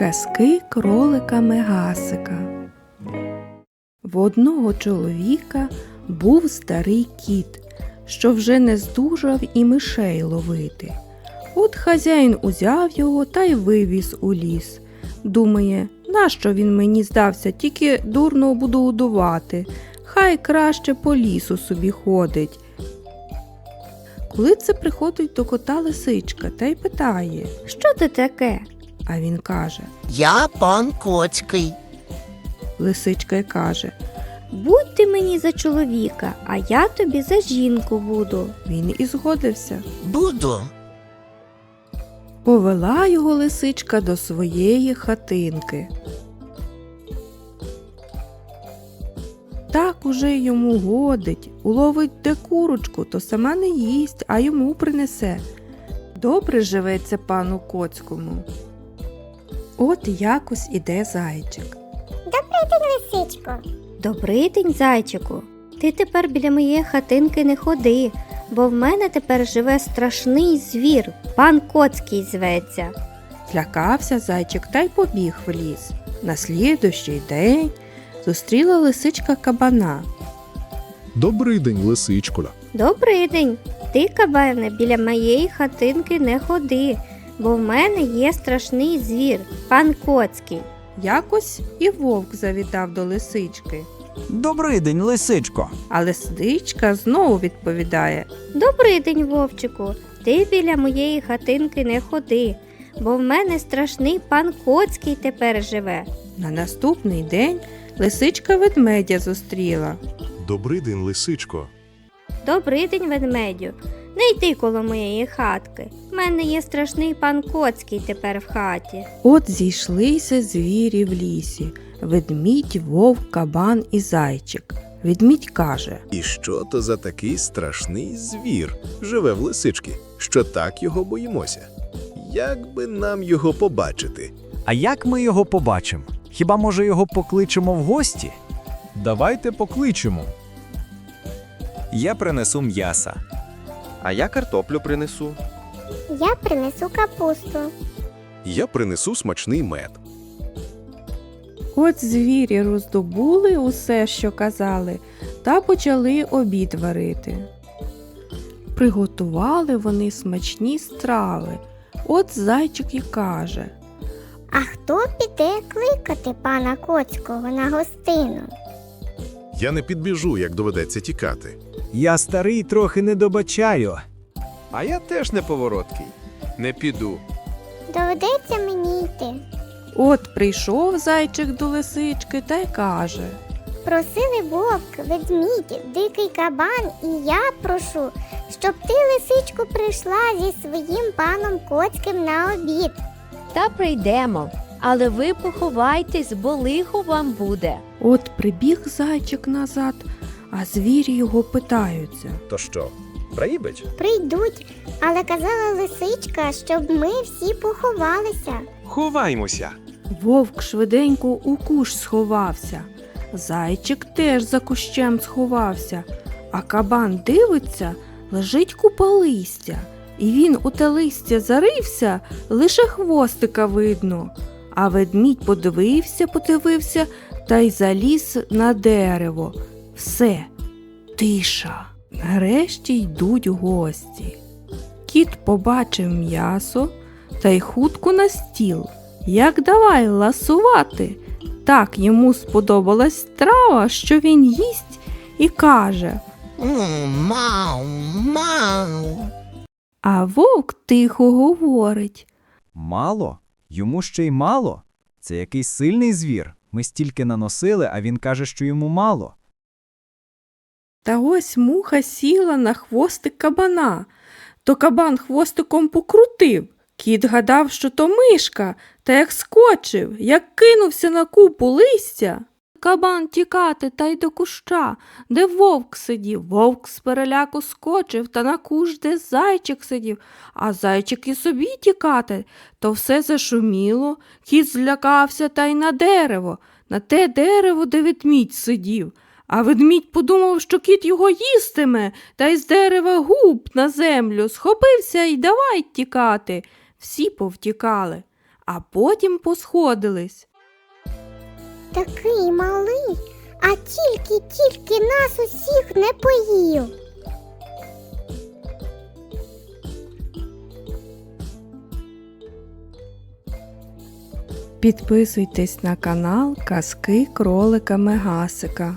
Казки кролика Мегасика. В одного чоловіка був старий кіт, що вже не здужав і мишей ловити. От хазяїн узяв його та й вивіз у ліс. Думає, нащо він мені здався, тільки дурно буду годувати. Хай краще по лісу собі ходить. Коли це приходить до кота лисичка та й питає, Що це таке? А він каже, Я пан Коцький. лисичка й каже, Будь ти мені за чоловіка, а я тобі за жінку буду. він і згодився. Буду. Повела його лисичка до своєї хатинки. Так уже йому годить, уловить де курочку, то сама не їсть, а йому принесе. Добре живеться пану Коцькому. От якось іде зайчик. Лисичко, Добрий день, зайчику. Ти тепер біля моєї хатинки не ходи, бо в мене тепер живе страшний звір, пан Коцький зветься. Злякався зайчик та й побіг в ліс. На слідущий день зустріла лисичка кабана. Добрий день, лисичкуля. Добрий день. Ти, кабане, біля моєї хатинки не ходи, бо в мене є страшний звір, пан Коцький. Якось і вовк завітав до лисички. Добрий день, лисичко. А лисичка знову відповідає Добрий день, вовчику. Ти біля моєї хатинки не ходи, бо в мене страшний пан Коцький тепер живе. на наступний день лисичка ведмедя зустріла. Добрий день, лисичко. Добрий день, ведмедю. Не йди коло моєї хатки. В мене є страшний пан Коцький тепер в хаті. От зійшлися звірі в лісі ведмідь, вовк, кабан і зайчик. Ведмідь каже І що то за такий страшний звір живе в лисички, що так його боїмося? Як би нам його побачити? А як ми його побачимо? Хіба може його покличемо в гості? Давайте покличемо. Я принесу м'яса. А я картоплю принесу. я принесу капусту. Я принесу смачний мед. От звірі роздобули усе, що казали, та почали обід варити. Приготували вони смачні страви. От зайчик і каже А хто піде кликати пана Коцького на гостину? Я не підбіжу, як доведеться тікати. Я старий трохи не добачаю. А я теж неповороткий. Не піду. Доведеться мені йти. От прийшов зайчик до лисички та й каже Просили вовк, ведмідь, дикий кабан, і я прошу, щоб ти, лисичку, прийшла зі своїм паном Коцьким на обід. Та прийдемо, але ви поховайтесь, бо лихо вам буде. От прибіг зайчик назад, а звірі його питаються. То що, приїбить? Прийдуть, але казала лисичка, щоб ми всі поховалися. Ховаймося. Вовк швиденько у куш сховався, зайчик теж за кущем сховався, а кабан дивиться, лежить купа листя, і він у те листя зарився, лише хвостика видно. А ведмідь подивився, подивився та й заліз на дерево. Все, тиша. Нарешті йдуть гості. Кіт побачив м'ясо та й хутко на стіл. Як давай ласувати. Так йому сподобалась страва, що він їсть і каже. Мау, мау. А вовк тихо говорить. Мало? Йому ще й мало? Це якийсь сильний звір. Ми стільки наносили, а він каже, що йому мало. Та ось муха сіла на хвостик кабана. То кабан хвостиком покрутив. Кіт гадав, що то мишка, та як скочив, як кинувся на купу листя. Кабан тікати та й до куща, де вовк сидів. Вовк з переляку скочив та на кущ, де зайчик сидів, а зайчик і собі тікати. То все зашуміло, кіт злякався та й на дерево, на те дерево, де ведмідь сидів. А ведмідь подумав, що кіт його їстиме, та й з дерева губ на землю схопився і давай тікати. Всі повтікали, а потім посходились. Такий малий, а тільки, тільки нас усіх не поїв. Підписуйтесь на канал Казки кролика Мегасика.